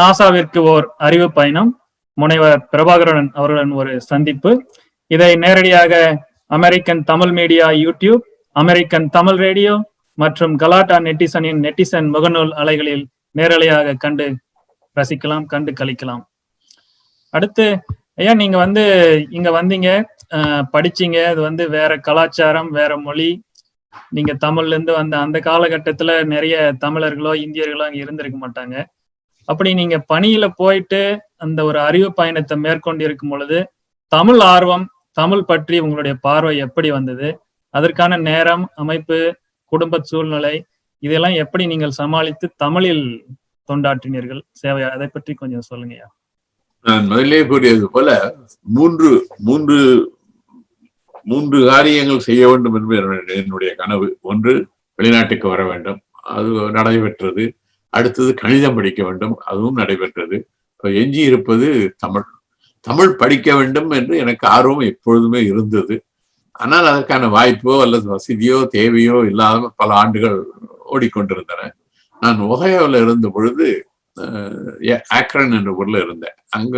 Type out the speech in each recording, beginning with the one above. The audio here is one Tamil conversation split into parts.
நாசாவிற்கு ஓர் அறிவு பயணம். முனைவர் பிரபாகரன் அவர்களுடன் ஒரு சந்திப்பு. இதை நேரடியாக American Tamil media YouTube American Tamil radio மற்றும் கலாட்டா நெட்டிசனின் நெட்டிசன் முகநூல் அலைகளில் நேரலையாக கண்டு ரசிக்கலாம் கண்டு கழிக்கலாம். அடுத்து ஐயா நீங்க வந்து இங்க வந்தீங்க. படிச்சீங்க. அது வந்து வேற கலாச்சாரம் வேற மொழி. நீங்க தமிழ்ல இருந்து வந்த அந்த காலகட்டத்துல நிறைய தமிழர்களோ இந்தியர்களோ அங்க இருந்திருக்க மாட்டாங்க. அப்படி நீங்க பணியில போயிட்டு அந்த ஒரு அறிவு பயணத்தை மேற்கொண்டு இருக்கும் பொழுது தமிழ் ஆர்வம் தமிழ் பற்றி உங்களுடைய பார்வை எப்படி வந்தது? அதற்கான நேரம் அமைப்பு குடும்ப சூழ்நிலை இதெல்லாம் எப்படி நீங்கள் சமாளித்து தமிழில் தொண்டாற்றினீர்கள்? சேவை அதை பற்றி கொஞ்சம் சொல்லுங்கய்யா நான் முதலே கூறியது போல மூன்று மூன்று மூன்று காரியங்கள் செய்ய வேண்டும் என்பது என்னுடைய- என்னுடைய கனவு. ஒன்று வெளிநாட்டுக்கு வர வேண்டும். அது நடைபெற்றது. அடுத்தது கணிதம் படிக்க வேண்டும். அதுவும் நடைபெற்றது. இப்போ எஞ்சி இருப்பது தமிழ். தமிழ் படிக்க வேண்டும் என்று எனக்கு ஆர்வம் எப்பொழுதுமே இருந்தது. ஆனால் அதற்கான வாய்ப்போ அல்லது வசதியோ தேவையோ இல்லாத பல ஆண்டுகள் ஓடிக்கொண்டிருந்தன. நான் ஒகையோவில் இருந்த பொழுது அஹ், ஆக்ரன் என்ற ஊர்ல இருந்தேன். அங்க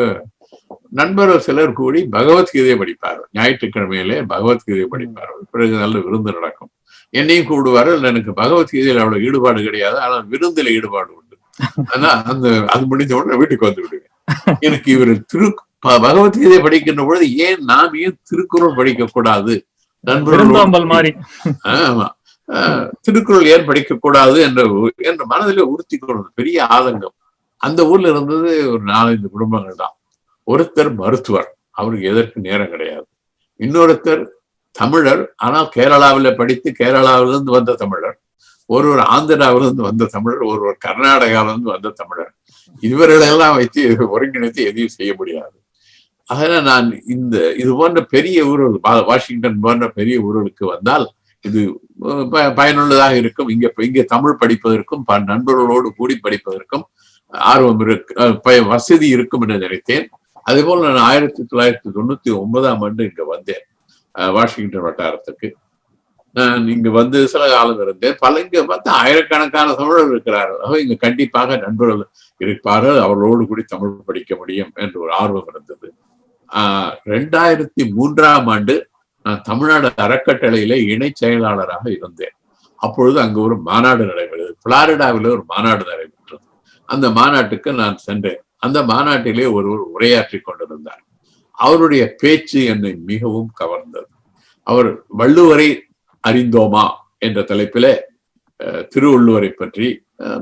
நண்பர்கள் சிலர் கூடி பகவத்கீதையை படிப்பார்கள். ஞாயிற்றுக்கிழமையிலே பகவத்கீதையை படிப்பார்கள். பிறகு நல்ல விருந்து நடக்கும். என்னையும் கூடுவார்கள் எனக்கு பகவத்கீதையில் அவ்வளவு ஈடுபாடு கிடையாது ஆனால் விருந்தில் ஈடுபாடு உண்டு. ஆனா அந்த அது முடிஞ்ச உடனே வீட்டுக்கு வந்து விடுவேன். எனக்கு இவர் திரு பகவத்கீதை படிக்கின்ற பொழுது ஏன் நாம் ஏன் திருக்குறள் படிக்க கூடாது மாதிரி ஆமா. ஆஹ் திருக்குறள் ஏன் படிக்க கூடாது என்ற என்ற மனதிலே உறுத்தி கொண்டது பெரிய ஆதங்கம். அந்த ஊர்ல இருந்தது ஒரு நாலஞ்சு குடும்பங்கள் தான் ஒருத்தர் மருத்துவர் அவருக்கு எதற்கு நேரம் கிடையாது. இன்னொருத்தர் தமிழர் ஆனால் கேரளாவில் படித்து கேரளாவிலிருந்து வந்த தமிழர். ஒருவர் ஆந்திராவிலிருந்து வந்த தமிழர் ஒருவர் கர்நாடகாவிலிருந்து வந்த தமிழர். இவர்களெல்லாம் வைத்து ஒருங்கிணைத்து எதையும் செய்ய முடியாது. அதனால நான் இந்த இது போன்ற பெரிய ஊர்கள் வாஷிங்டன் போன்ற பெரிய ஊர்களுக்கு வந்தால் இது ப- பயனுள்ளதாக இருக்கும். இங்க இங்கே தமிழ் படிப்பதற்கும் ப- நண்பர்களோடு கூடி படிப்பதற்கும் ஆர்வம் இருக்கு வசதி இருக்கும் என்று நினைத்தேன். அதே போல நான் ஆயிரத்தி தொள்ளாயிரத்தி தொண்ணூத்தி ஒன்பதாம் ஆண்டு இங்க வந்தேன். வாஷிங்டன் வட்டாரத்துக்கு நான் இங்க வந்து சில காலம் இருந்தேன். பல இங்க பார்த்தா ஆயிரக்கணக்கான தமிழர் இருக்கிறார்கள். ஆக இங்க கண்டிப்பாக நண்பர்கள் இருப்பார்கள். அவர்களோடு கூடி தமிழ் படிக்க முடியும் என்று ஒரு ஆர்வம் இருந்தது. ஆஹ் ரெண்டாயிரத்தி மூன்றாம் ஆண்டு நான் தமிழ்நாடு அறக்கட்டளையில இணை செயலாளராக இருந்தேன். அப்பொழுது அங்கு ஒரு மாநாடு நடைபெறுது பிளாரிடாவில ஒரு மாநாடு நடைபெற்றது. அந்த மாநாட்டுக்கு நான் சென்றேன். அந்த மாநாட்டிலே ஒருவர் உரையாற்றி கொண்டிருந்தார். அவருடைய பேச்சு என்னை மிகவும் கவர்ந்தது. அவர் வள்ளுவரை அறிந்தோமா என்ற தலைப்பிலே அஹ், திருவள்ளுவரை பற்றி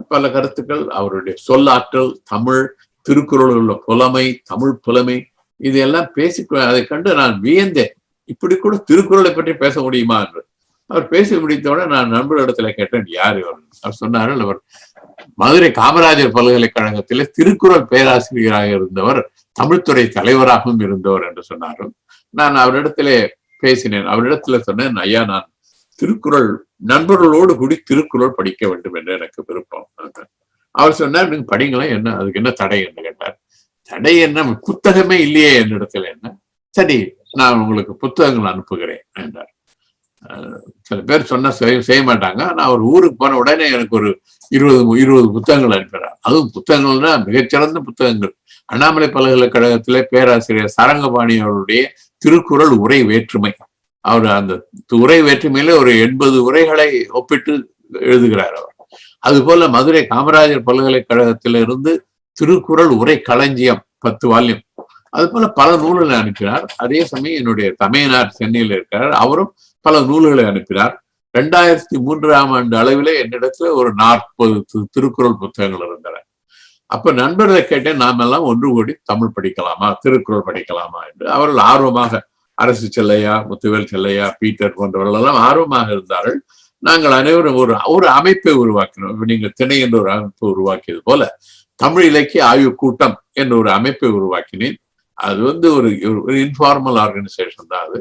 பல கருத்துக்கள் அவருடைய சொல்லாற்றல் தமிழ் திருக்குறளில் உள்ள புலமை தமிழ் புலமை இதையெல்லாம் பேசி அதை கண்டு நான் வியந்தேன். இப்படி கூட திருக்குறளை பற்றி பேச முடியுமா என்று. அவர் பேசி முடித்தவுடன் நான் நண்பரிடத்துல கேட்டேன் யார் இவர்? அவர் சொன்னார்கள் அவர் மதுரை காமராஜர் பல்கலைக்கழகத்திலே திருக்குறள் பேராசிரியராக இருந்தவர் தமிழ்துறை தலைவராகவும் இருந்தவர் என்று சொன்னாரும் நான் அவரிடத்திலே பேசினேன். அவரிடத்துல சொன்னேன் ஐயா நான் திருக்குறள் நண்பர்களோடு கூடி திருக்குறள் படிக்க வேண்டும் என்று எனக்கு விருப்பம். அவர் சொன்னார் நீங்க படிங்களேன் என்ன அதுக்கு என்ன தடை? என்று கேட்டார். தடை என்ன? புத்தகமே இல்லையே என்னிடத்துல என்ன? சரி நான் உங்களுக்கு புத்தகங்கள் அனுப்புகிறேன் என்றார். சில பேர் சொன்னா செய்ய செய்ய மாட்டாங்க. ஆனா அவர் ஊருக்கு போன உடனே எனக்கு ஒரு இருபது இருபது புத்தகங்கள் அனுப்பினார். அதுவும் புத்தகங்கள்னா மிகச்சிறந்த புத்தகங்கள். அண்ணாமலை பல்கலைக்கழகத்திலே பேராசிரியர் சரங்கபாணி அவருடைய திருக்குறள் உரை வேற்றுமை. அவர் அந்த உரை வேற்றுமையில ஒரு எண்பது உரைகளை ஒப்பிட்டு எழுதுகிறார் அவர். அதுபோல மதுரை காமராஜர் பல்கலைக்கழகத்திலிருந்து திருக்குறள் உரை களஞ்சியம் பத்து வால்யம். அது போல பல நூல்களை அனுப்பினார். அதே சமயம் என்னுடைய தமையனார் சென்னையில் இருக்கிறார் அவரும் பல நூல்களை அனுப்பினார். ரெண்டாயிரத்தி மூன்றாம் ஆண்டு அளவிலே என்னிடத்துல ஒரு நாற்பது திருக்குறள் புத்தகங்கள் இருந்தன. அப்ப நண்பர்களை கேட்டேன் நாம் எல்லாம் ஒன்று கூடி தமிழ் படிக்கலாமா திருக்குறள் படிக்கலாமா? என்று. அவர்கள் ஆர்வமாக அரசு செல்லையா முத்துவேல் செல்லையா பீட்டர் போன்றவர்கள் எல்லாம் ஆர்வமாக இருந்தார்கள். நாங்கள் அனைவரும் ஒரு ஒரு அமைப்பை உருவாக்கினோம். இப்ப நீங்க திணை என்ற ஒரு அமைப்பை உருவாக்கியது போல தமிழ் இலக்கிய ஆய்வு கூட்டம் என்ற ஒரு அமைப்பை உருவாக்கினேன். அது வந்து ஒரு ஒரு இன்ஃபார்மல் ஆர்கனைசேஷன் தான் அது.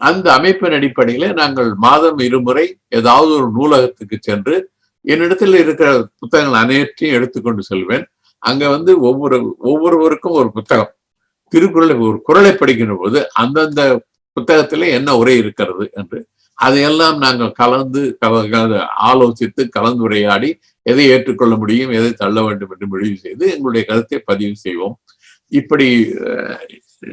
அந்த அமைப்பின் அடிப்படையில நாங்கள் மாதம் இருமுறை ஏதாவது ஒரு நூலகத்துக்கு சென்று என்னிடத்தில் இருக்கிற புத்தகங்கள் அனைத்தையும் எடுத்துக்கொண்டு செல்வேன். அங்க வந்து ஒவ்வொரு ஒவ்வொருவருக்கும் ஒரு புத்தகம். திருக்குறளை ஒரு குறளை படிக்கின்ற போது அந்தந்த புத்தகத்திலே என்ன உரை இருக்கிறது என்று அதையெல்லாம் நாங்கள் கலந்து ஆலோசித்து கலந்துரையாடி எதை ஏற்றுக்கொள்ள முடியும் எதை தள்ள வேண்டும் என்று முடிவு செய்து எங்களுடைய கருத்தை பதிவு செய்வோம். இப்படி அஹ்,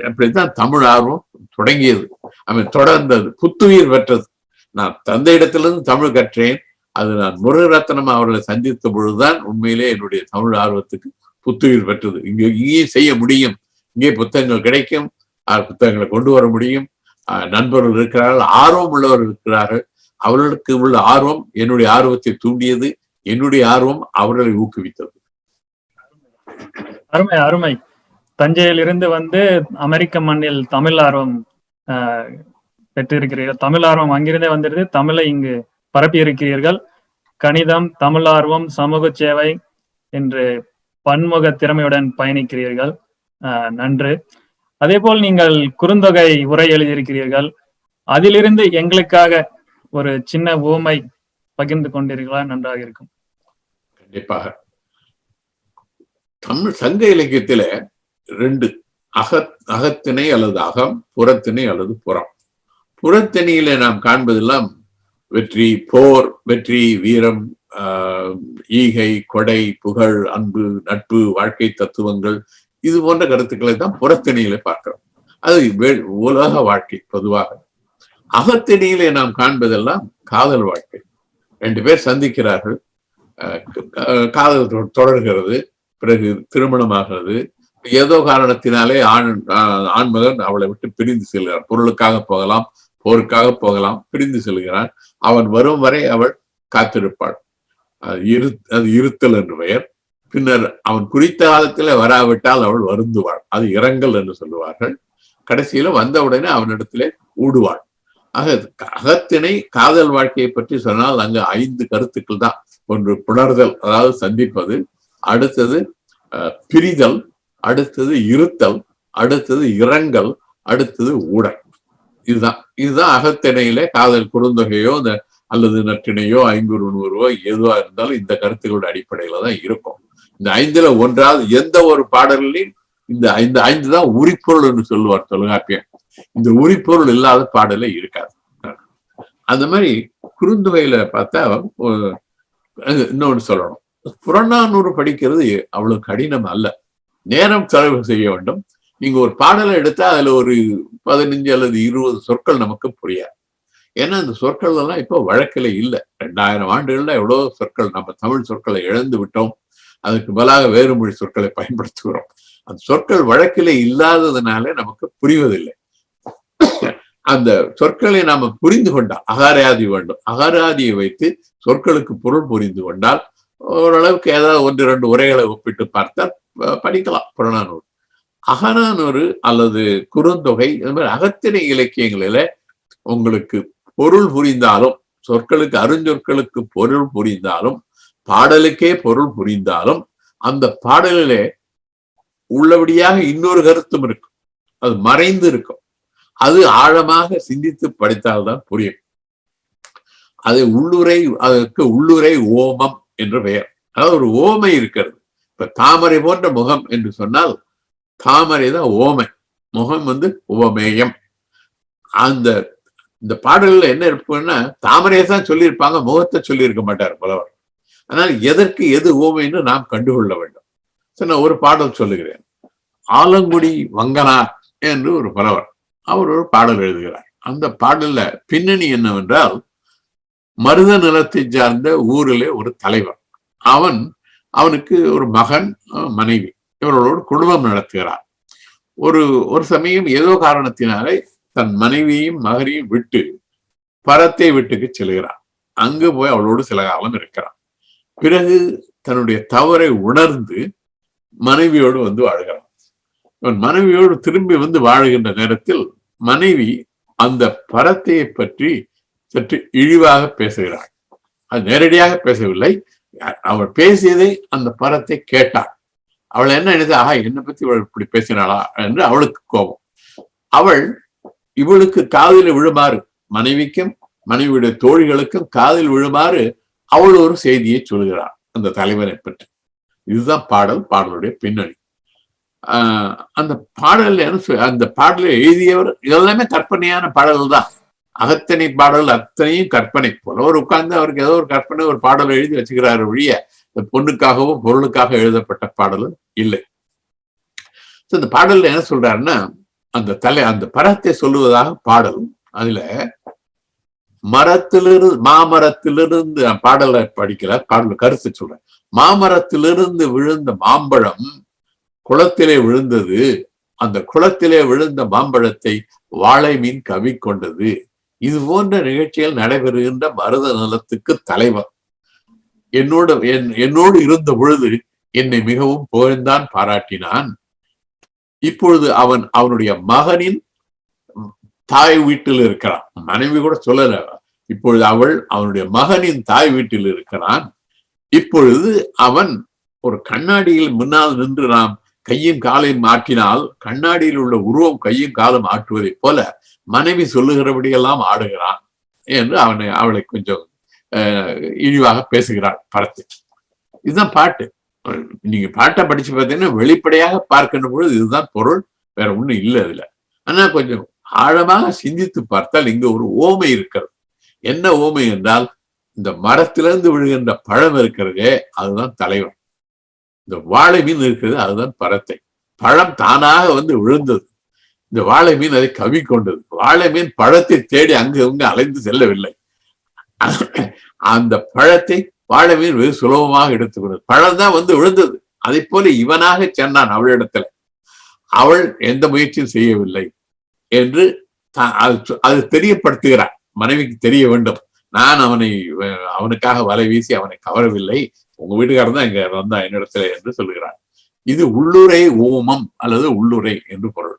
அப்படித்தான் தமிழ் ஆர்வம் தொடங்கியது. அவன் தொடர்ந்தது புத்துயிர் பெற்றது. நான் தந்தையிடத்திலிருந்து தமிழ் கற்றேன். அது நான் முருகரத்னம் அவர்களை சந்தித்த பொழுதுதான் உண்மையிலே என்னுடைய தமிழ் ஆர்வத்துக்கு புத்துயிர் பெற்றது. இங்கே இங்கேயும் செய்ய முடியும். இங்கே புத்தகங்கள் கிடைக்கும். புத்தகங்களை கொண்டு வர முடியும். நண்பர்கள் இருக்கிறார்கள் ஆர்வம் உள்ளவர்கள் இருக்கிறார்கள். அவர்களுக்கு உள்ள ஆர்வம் என்னுடைய ஆர்வத்தை தூண்டியது. என்னுடைய ஆர்வம் அவர்களை ஊக்குவித்தது. அருமை அருமை. தஞ்சையிலிருந்து வந்து அமெரிக்க மண்ணில் தமிழ் ஆர்வம் பெற்றிருக்கிறீர்கள். தமிழ் ஆர்வம் அங்கிருந்தே வந்துடுது தமிழை இங்கு பரப்பி இருக்கிறீர்கள் கணிதம் தமிழ் ஆர்வம் சமூக சேவை என்று பன்முக திறமையுடன் பயணிக்கிறீர்கள். ஆஹ், நன்று. அதேபோல் நீங்கள் குறுந்தொகை உரை எழுதியிருக்கிறீர்கள். அதிலிருந்து எங்களுக்காக ஒரு சின்ன ஊமை பகிர்ந்து கொண்டீர்களா? நன்றாக இருக்கும். கண்டிப்பாக. தமிழ் சங்க இலக்கியத்தில ரெண்டு அகத் அகத்திணை அல்லது அகம் புறத்திணை அல்லது புறம். புறத்திணையில நாம் காண்பதெல்லாம் வெற்றி போர் வெற்றி வீரம் ஆஹ், ஈகை கொடை புகழ் அன்பு நட்பு வாழ்க்கை தத்துவங்கள் இது போன்ற கருத்துக்களை தான் புறத்திணையில பார்க்கிறோம். அது வே- உலக வாழ்க்கை பொதுவாக. அகத்திணையிலே நாம் காண்பதெல்லாம் காதல் வாழ்க்கை. ரெண்டு பேர் சந்திக்கிறார்கள் காதல் தொ- தொடர்கிறது பிறகு திருமணமாகிறது ஏதோ காரணத்தினாலே ஆண் ஆஹ் ஆண்மகன் அவளை விட்டு பிரிந்து செல்கிறார் பொருளுக்காக போகலாம் போருக்காக போகலாம் பிரிந்து செல்கிறான். அவன் வரும் வரை அவள் காத்திருப்பாள். அது இரு அது இருத்தல் என்று பெயர். பின்னர் அவன் குறித்த காலத்தில் வராவிட்டால் அவள் வருந்துவாள். அது இரங்கல் என்று சொல்லுவார்கள். கடைசியில வந்தவுடனே அவனிடத்திலே ஊடுவாள். ஆக அகத்தினை காதல் வாழ்க்கையை பற்றி சொன்னால் அங்கு ஐந்து கருத்துக்கள் தான். ஒன்று புணர்தல் அதாவது சந்திப்பது. அடுத்தது பிரிதல் அடுத்தது இருத்தல் அடுத்தது இரங்கல் அடுத்தது ஊடல் இதுதான். இதுதான் அகத்திணையில காதல் குறுந்தொகையோ இந்த அல்லது நற்றிணையோ ஐங்குறு நூறுவோ எதுவா இருந்தாலும் இந்த கருத்துக்களோட அடிப்படையில தான் இருக்கும். இந்த ஐந்துல ஒன்றாவது எந்த ஒரு பாடல்லையும் இந்த ஐந்து ஐந்து தான் உரிப்பொருள் என்று சொல்லுவார் தொல்காப்பியம் இந்த உரிப்பொருள் இல்லாத பாடலே இருக்காது. அந்த மாதிரி குறுந்தொகையில பார்த்தா இன்னொன்று இன்னொன்னு சொல்லணும். புறநானூறு படிக்கிறது அவ்வளவு கடினம் அல்ல. நேரம் செலவு செய்ய வேண்டும். நீங்க ஒரு பாடலை எடுத்தா அதுல ஒரு பதினஞ்சு அல்லது இருபது சொற்கள் நமக்கு புரியாது. ஏன்னா அந்த சொற்கள் எல்லாம் இப்போ வழக்கில் இல்லை. ரெண்டாயிரம் ஆண்டுகள்ல எவ்வளவு சொற்கள் நம்ம தமிழ் சொற்களை இழந்து விட்டோம். அதுக்கு பதிலாக வேறு மொழி சொற்களை பயன்படுத்துகிறோம். அந்த சொற்கள் வழக்கிலே இல்லாததுனால நமக்கு புரிவதில்லை. அந்த சொற்களை நாம புரிந்து கொண்டால் அகாராதி வேண்டும். அகாராதியை வைத்து சொற்களுக்கு பொருள் புரிந்து கொண்டால் ஓரளவுக்கு ஏதாவது ஒன்று ரெண்டு உரைகளை ஒப்பிட்டு பார்த்தால் படிக்கலாம். புறநானூறு. அகநானூறு அல்லது குறுந்தொகை இந்த மாதிரி அகத்தினை இலக்கியங்களில உங்களுக்கு பொருள் புரிந்தாலும் சொற்களுக்கு அருஞ்சொற்களுக்கு பொருள் புரிந்தாலும் பாடலுக்கே பொருள் புரிந்தாலும் அந்த பாடலிலே உள்ளபடியாக இன்னொரு கருத்தும் இருக்கும். அது மறைந்து இருக்கும். அது ஆழமாக சிந்தித்து படித்தால்தான் புரியும். அது உள்ளுரை அதற்கு உள்ளுரை ஓமம் என்று பெயர். அதாவது ஒரு ஓமை இருக்கிறது. இப்ப தாமரை போன்ற முகம் என்று சொன்னால் தாமரை தான் ஓமை. முகம் வந்து உவமேயம். அந்த இந்த பாடல்கள் என்ன இருப்புன்னா தாமரையை தான் சொல்லியிருப்பாங்க முகத்தை சொல்லியிருக்க மாட்டார் புலவர். ஆனால் எதற்கு எது ஓமைன்னு நாம் கண்டுகொள்ள வேண்டும். சரி நான் ஒரு பாடல் சொல்லுகிறேன். ஆலங்குடி வங்கனார் என்று ஒரு புலவர் அவர் ஒரு பாடல் எழுதுகிறார். அந்த பாடல்ல பின்னணி என்னவென்றால் மருத நிலத்தை சார்ந்த ஊரிலே ஒரு தலைவர். அவன் அவனுக்கு ஒரு மகன் மனைவி. இவர்களோடு குடும்பம் நடத்துகிறார். ஒரு ஒரு சமயம் ஏதோ காரணத்தினாலே தன் மனைவியையும் மகனையும் விட்டு பரத்தை வீட்டுக்கு செல்கிறான் அங்கு போய் அவளோடு சில காலம் இருக்கிறான். பிறகு தன்னுடைய தவறை உணர்ந்து மனைவியோடு வந்து வாழ்கிறான். இவன் மனைவியோடு திரும்பி வந்து வாழுகின்ற நேரத்தில் மனைவி அந்த பரத்தையை பற்றி சற்று இழிவாக பேசுகிறாள். அது நேரடியாக பேசவில்லை. அவள் பேசியதை அந்த பரத்தை கேட்டாள் அவள் என்ன எழுது ஆஹா என்னை பத்தி இவள் இப்படி பேசினாளா? என்று அவளுக்கு கோபம். அவள் இவளுக்கு காதில் விழுமாறு மனைவிக்கும் மனைவியுடைய தோழிகளுக்கும் காதில் விழுமாறு அவள் ஒரு செய்தியை சொல்கிறாள். அந்த தலைவரை பற்றி. இதுதான் பாடல் பாடலுடைய பின்னணி. ஆஹ் அந்த பாடல் என்ன சொல்- அந்த பாடலை எழுதியவர் இதெல்லாமே கற்பனையான பாடல்கள் தான். அகத்தனை பாடல் அத்தனையும் கற்பனை போல. ஒரு உட்கார்ந்து அவருக்கு ஏதோ ஒரு கற்பனை ஒரு பாடல் எழுதி வச்சுக்கிறாரு ஒழிய இந்த பொண்ணுக்காகவும் பொருளுக்காக எழுதப்பட்ட பாடலும் இல்லை. So, இந்த பாடல்ல என்ன சொல்றாருன்னா அந்த தலை அந்த பரத்தை சொல்லுவதாக பாடல் அதுல மரத்திலிருந்து மாமரத்திலிருந்து பாடலை படிக்கல பாடல் கருத்து சொல்றேன். மாமரத்திலிருந்து விழுந்த மாம்பழம் குளத்திலே விழுந்தது. அந்த குளத்திலே விழுந்த மாம்பழத்தை வாழை மீன் கவி கொண்டது இது போன்ற நிகழ்ச்சிகள் நடைபெறுகின்ற மருத நலத்துக்கு தலைவர். என்னோட என்- என்னோடு இருந்த பொழுது என்னை மிகவும் புகழ்ந்தான் பாராட்டினான். இப்பொழுது அவன் அவனுடைய மகனின் தாய் வீட்டில் இருக்கிறான். மனைவி கூட சொல்லல. இப்பொழுது அவள் அவனுடைய மகனின் தாய் வீட்டில் இருக்கிறான். இப்பொழுது அவன் ஒரு கண்ணாடியில் முன்னால் நின்று நாம் கையும் காலையும் ஆட்டினால் கண்ணாடியில் உள்ள உருவம் கையும் காலும் ஆட்டுவதைப் போல மனைவி சொல்லுகிறபடியெல்லாம் ஆடுகிறான் என்று அவனை அவளை கொஞ்சம் அஹ், இழிவாக பேசுகிறாள் படத்தில். இதுதான் பாட்டு. நீங்க பாட்டை படிச்சு பார்த்தீங்கன்னா வெளிப்படையாக பார்க்கின்ற பொழுது இதுதான் பொருள் வேற ஒண்ணும் இல்லை அதுல. ஆனா கொஞ்சம் ஆழமாக சிந்தித்து பார்த்தால் இங்க ஒரு ஓமை இருக்கிறது. என்ன ஓமை என்றால் இந்த மரத்திலிருந்து விழுகின்ற பழம் இருக்கிறதே அதுதான் தலைவன். இந்த வாழை மீன் இருக்கிறது அதுதான் பறத்தை பழம் தானாக வந்து விழுந்தது. இந்த வாழை மீன் அதை கவி கொண்டது வாழை மீன் பழத்தை தேடி அங்கு அங்கு அலைந்து செல்லவில்லை. அந்த பழத்தை வாழை மீன் வெகு சுலபமாக எடுத்துக்கொண்டது. பழம் தான் வந்து விழுந்தது. அதை போல இவனாக சென்றான் அவளிடத்துல. அவள் எந்த முயற்சியும் செய்யவில்லை என்று தா- அது தெரியப்படுத்துகிறான் அது மனைவிக்கு தெரிய வேண்டும். நான் அவனை அவனுக்காக வலை வீசி அவனை கவரவில்லை. உங்க வீட்டுக்காரர் தான் இங்க வந்தா என்னிடத்துல என்று சொல்லுகிறார். இது உள்ளுரை ஓமம் அல்லது உள்ளுரை என்று பொருள்.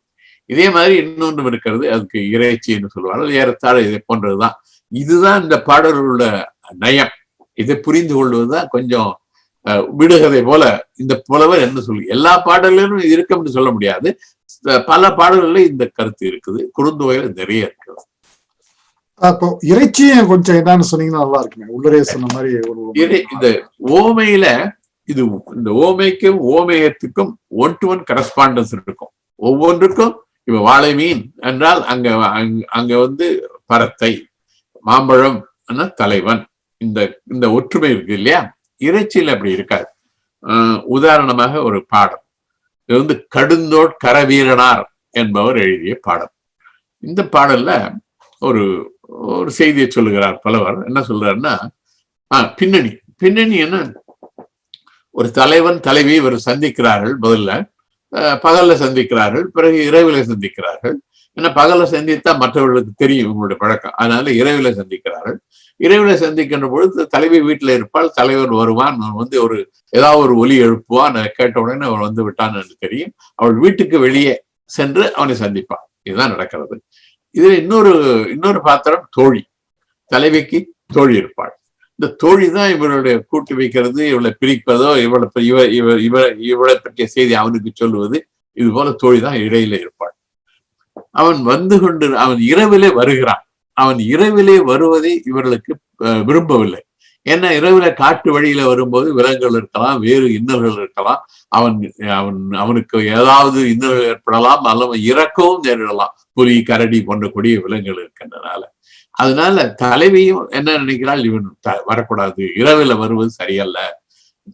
இதே மாதிரி இன்னொன்றும் இருக்கிறது அதுக்கு இறைச்சி என்று சொல்லுவார்கள் ஏறத்தாழ இதை போன்றதுதான். இதுதான் இந்த பாடலில் நயம். இதை புரிந்து கொள்வதுதான் கொஞ்சம் அஹ், விடுகதை போல இந்த புலவர் என்ன சொல்லி. எல்லா பாடல்களிலும் இருக்கும்னு சொல்ல முடியாது. பல பாடல்கள்ல இந்த கருத்து இருக்குது. குறுந்தொகையில நிறைய இருக்கிறது அப்போ இறைச்சியும் கொஞ்சம் என்னன்னு சொன்னீங்கன்னா நல்லா இருக்குமே. உள்ளரே சொன்ன மாதிரி ஒரு இது இந்த ஓமையில இது இந்த ஓமைக்கும் ஓமேயத்துக்கும் ஒன் டு ஒன் கரஸ்பாண்டன்ஸ் இருக்கும். ஒவ்வொன்றுக்கும் இப்ப வாழை மீன் என்றால் அங்க அங்க- அங்க வந்து பரத்தை மாம்பழம் தலைவன். இந்த இந்த ஒற்றுமை இருக்கு இல்லையா? இறைச்சியில் அப்படி இருக்காது. ஆஹ் உதாரணமாக ஒரு பாடம். இது வந்து கடுந்தோட் கரவீரனார் என்பவர் எழுதிய பாடம். இந்த பாடல்ல ஒரு ஒரு செய்தியை சொல்லுகிறார் பலவர். என்ன சொல்றாருன்னா ஆஹ் பின்னணி. பின்னணி என்ன? ஒரு தலைவன் தலைவி இவர் சந்திக்கிறார்கள் முதல்ல. அஹ் பகல்ல சந்திக்கிறார்கள் பிறகு இரவில சந்திக்கிறார்கள். ஏன்னா பகல்ல சந்தித்தா மற்றவர்களுக்கு தெரியும் இவங்களுடைய பழக்கம். அதனால இரவில சந்திக்கிறார்கள். இரவில சந்திக்கின்ற பொழுது தலைவி வீட்டுல இருப்பால் தலைவர் வருவான். வந்து ஒரு ஏதாவது ஒரு ஒலி எழுப்புவான். கேட்ட உடனே அவன் வந்து விட்டான் என்று தெரியும். அவள் வீட்டுக்கு வெளியே சென்று அவனை சந்திப்பான் இதுதான் நடக்கிறது. இதுல இன்னொரு இன்னொரு பாத்திரம் தோழி. தலைவிக்கு தோழி இருப்பாள். இந்த தோழி தான் இவருடைய கூட்டு வைக்கிறது இவளை பிரிப்பதோ இவளை இவ இவ இவ இவளை பற்றிய செய்தி அவனுக்கு சொல்லுவது இது போல தோழி தான் இடையில இருப்பாள். அவன் வந்து கொண்டு அவன் இரவிலே வருகிறான். அவன் இரவிலே வருவதை இவர்களுக்கு விரும்பவில்லை. ஏன்னா இரவுல காட்டு வழியில வரும்போது விலங்குகள் இருக்கலாம் வேறு இன்னல்கள் இருக்கலாம். அவன் அவன் அவனுக்கு ஏதாவது இன்னல்கள் ஏற்படலாம் அல்லது இறக்கவும் நேரிடலாம். புலி கரடி போன்ற கொடிய விலங்குகள் இருக்கின்றனால. அதனால தலைவியும் என்ன நினைக்கிறாள்? இவன் த- வரக்கூடாது. இரவுல வருவது சரியல்ல.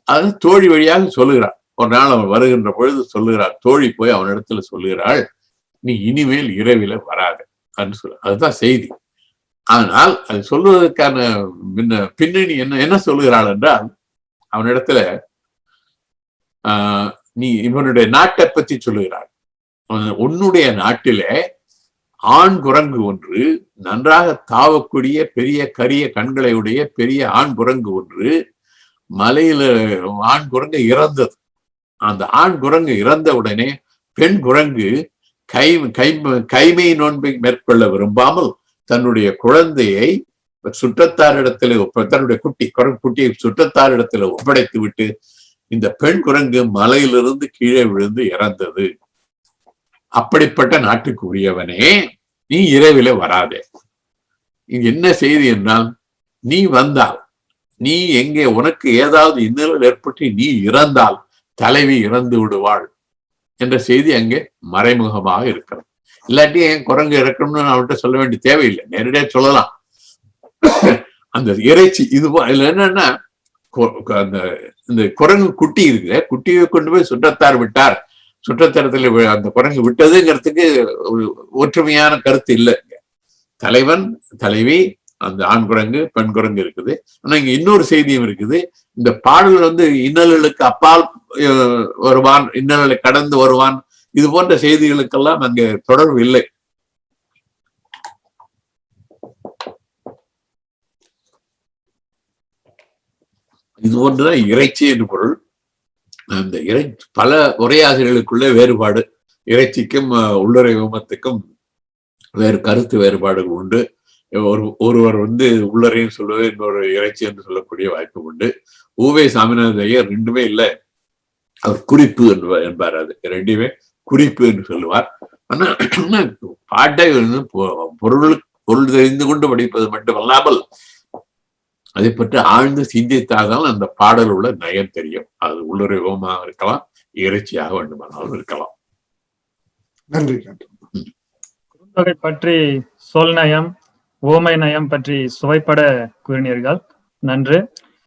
அது தோழி வழியாக சொல்லுகிறாள். ஒரு நாள் அவன் வருகின்ற பொழுது சொல்லுகிறாள். தோழி போய் அவனிடத்துல சொல்லுகிறாள் நீ இனிமேல் இரவில வராது. அப்படின்னு சொல்லு அதுதான் செய்தி. ஆனால் அது சொல்லுவதற்கான பின்ன பின்னணி என்ன என்ன சொல்லுகிறாள் என்றால் அவனிடத்துல ஆஹ் நீ இவனுடைய நாட்டை பற்றி சொல்லுகிறாள் உன்னுடைய நாட்டிலே ஆண் குரங்கு ஒன்று நன்றாக தாவக்கூடிய பெரிய கரிய கண்களை உடைய பெரிய ஆண் குரங்கு ஒன்று மலையில ஆண் குரங்கு இறந்தது. அந்த ஆண் குரங்கு இறந்த உடனே பெண் குரங்கு கை கை கைமை நோன்பை மேற்கொள்ள விரும்பாமல் தன்னுடைய குழந்தையை சுற்றத்தாரிடத்துல தன்னுடைய குட்டி குரங்கு குட்டியை சுற்றத்தாரிடத்துல ஒப்படைத்து விட்டு இந்த பெண் குரங்கு மலையிலிருந்து கீழே விழுந்து இறந்தது. அப்படிப்பட்ட நாட்டுக்கு உரியவனே நீ இரவில வராதே. இங்க என்ன செய்தி என்றால் நீ வந்தால் நீ எங்கே உனக்கு ஏதாவது இன்னல் ஏற்பட்டு நீ இறந்தால் தலைவி இறந்து விடுவாள் என்ற செய்தி அங்கே மறைமுகமாக இருக்கிறது. இல்லாட்டி என் குரங்கு இறக்கணும்னு அவன்கிட்ட சொல்ல வேண்டிய தேவையில்லை. நேரடியா சொல்லலாம். அந்த இறைச்சி இது இதுல என்னன்னா அந்த இந்த குரங்கு குட்டி இருக்குது. குட்டியை கொண்டு போய் சுற்றத்தார் விட்டார். சுற்றத்தரத்துல அந்த குரங்கு விட்டதுங்கிறதுக்கு ஒரு ஒற்றுமையான கருத்து இல்லை தலைவன் தலைவி அந்த ஆண் குரங்கு பெண் குரங்கு இருக்குது. ஆனா இங்க இன்னொரு செய்தியும் இருக்குது. இந்த பாடல் வந்து இன்னல்களுக்கு அப்பால் வருவான் இன்னல்களை கடந்து வருவான். இது போன்ற செய்திகளுக்கெல்லாம் அங்க தொடர்பு இல்லை. இது போன்றுதான் இறைச்சி என்று பொருள். அந்த இறை பல உரையாசிரியர்களுக்குள்ளே வேறுபாடு. இறைச்சிக்கும் அஹ், உள்ளுறை வேறு கருத்து வேறுபாடுகள் உண்டு. ஒரு ஒருவர் வந்து உள்ளறையும் சொல்லுவது இன்னொரு இறைச்சி என்று சொல்லக்கூடிய வாய்ப்பு உண்டு. ஊவே சாமிநாத ஐயர் ரெண்டுமே இல்லை. அவர் குறிப்பு என்பார் அது. ரெண்டுமே குறிப்பு என்று சொல்லுவார். ஆனா பாட்டை வந்து பொருள் பொருள் தெரிந்து கொண்டு படிப்பது மட்டுமல்லாமல் அதை பற்றி ஆழ்ந்து சிந்தித்தால்தான் அந்த பாடல் உள்ள நயம் தெரியும். அது உள்ளுரைவமாக இருக்கலாம் இறைச்சியாக வேண்டுமானாலும் இருக்கலாம். நன்றி நன்றி. குறுந்தொகை பற்றி சொல் நயம் ஓமை நயம் பற்றி சுவைப்பட கூறினீர்கள். நன்று.